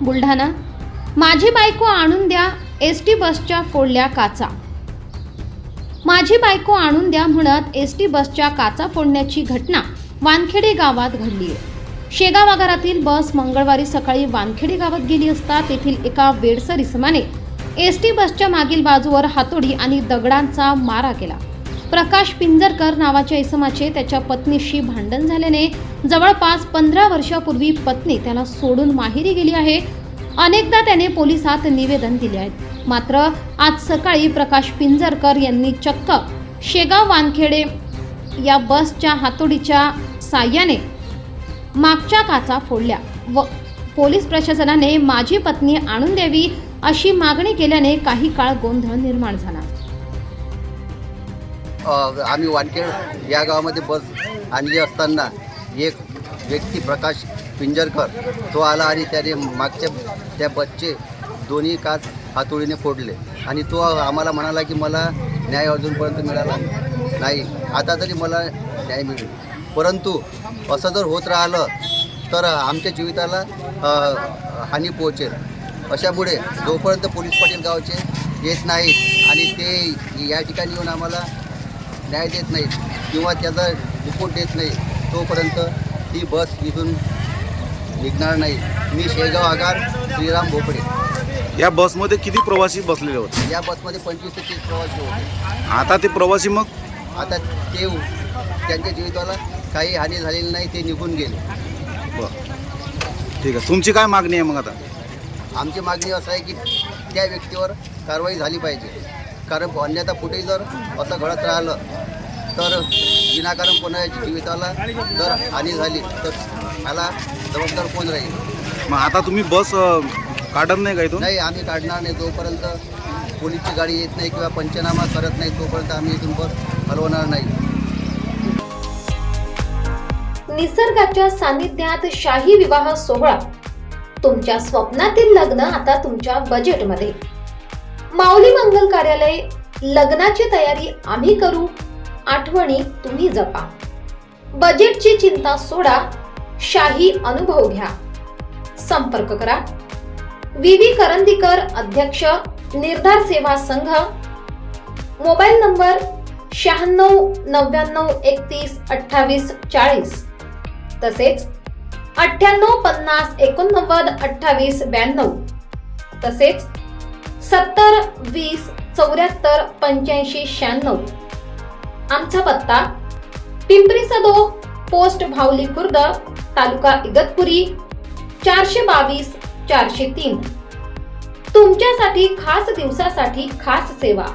बुलढाणा. माझी बायको आणून द्या एस टी बसच्या फोडल्या काचा. माझी बायको आणून द्या म्हणत एस टी बसच्या काचा फोडण्याची घटना वानखेडे गावात घडली आहे शेगाव आगारातील बस मंगळवारी सकाळी वानखेडे गावात गेली असता तेथील एका वेडसर इसमाने एस टी बसच्या मागील बाजूवर हातोडी आणि दगडांचा मारा केला. प्रकाश पिंजरकर नावाच्या इसमाचे त्याच्या पत्नीशी भांडण झाल्याने जवळपास पंधरा वर्षापूर्वी पत्नी त्याला सोडून माहेरी गेली आहे. अनेकदा त्याने पोलिसात निवेदन दिले आहेत. मात्र आज सकाळी प्रकाश पिंजरकर यांनी चक्क शेगाव वानखेडे या बसच्या हातोडीच्या साह्याने मागच्या काचा फोडल्या व पोलीस प्रशासनाने माझी पत्नी आणून द्यावी अशी मागणी केल्याने काही काळ गोंधळ निर्माण झाला. आम्ही वानखेड या गावामध्ये बस आणली असताना एक व्यक्ती प्रकाश पिंजरकर तो आला आणि त्याने मागच्या त्या बसचे दोन्ही काच हातोळीने फोडले. आणि तो आम्हाला म्हणाला की मला न्याय अजूनपर्यंत मिळाला नाही. आता तरी मला न्याय मिळेल. परंतु असं जर होत राहिलं तर आमच्या जीविताला हानी पोहोचेल. अशामुळे जोपर्यंत पोलीस पाटील गावचे येत नाहीत आणि ते या ठिकाणी येऊन आम्हाला न्याय देत नाहीत किंवा त्याचा रिपोर्ट देत नाही तोपर्यंत ती बस इथून निघणार नाही. मी शेगाव आगार श्रीराम भोपडे या बसमध्ये किती प्रवासी बसलेले होते? या बसमध्ये पंचवीस ते तीस प्रवासी होते. आता ते प्रवासी मग? आता ते त्यांच्या जीविताला काही हानी झालेली नाही ते निघून गेले. बरं. ठीक आहे. तुमची काय मागणी आहे मग आता? आमची मागणी असं आहे की त्या व्यक्तीवर कारवाई झाली पाहिजे. कारण अन्यथा कुठेही जर असं घडत राहिलं तर विनाकारण कोणाच्या जीविताला जर हानी झाली तर त्याला जबाबदार कोण राहील? मग आता तुम्ही बस काढत नाही का इथून? नाही आम्ही काढणार नाही जोपर्यंत पोलीसची गाडी येत नाही किंवा पंचनामा करत नाही तोपर्यंत आम्ही इथून बस हलवणार नाही. निसर्गाच्या सानिध्यात शाही विवाह सोहळा. तुमच्या स्वप्नातील लग्न आता तुमच्या बजेटमध्ये माऊली मंगल कार्यालय लग्नाची तयारी आम्ही करू. आठवणी तुम्ही जपा. बजेटची चिंता सोडा. शाही अनुभव घ्या. संपर्क करा. विवी करंदीकर अध्यक्ष निर्धार सेवा संघ. मोबाईल नंबर शहाण्णव नव्याण्णव एकतीस अठ्ठावीस चाळीस. तसेच अठ्ठ्याण्णव पन्नास एकोणनव्वद अठ्ठावीस ब्याण्णव. तसेच सत्तर वीस चौऱ्याहत्तर पंच्याऐंशी शहाण्णव. आमचा पत्ता पिंपरी सदो पोस्ट भावली खुर्द तालुका इगतपुरी चारशे बावीस चारशे तीन. तुमच्यासाठी खास दिवसासाठी खास सेवा.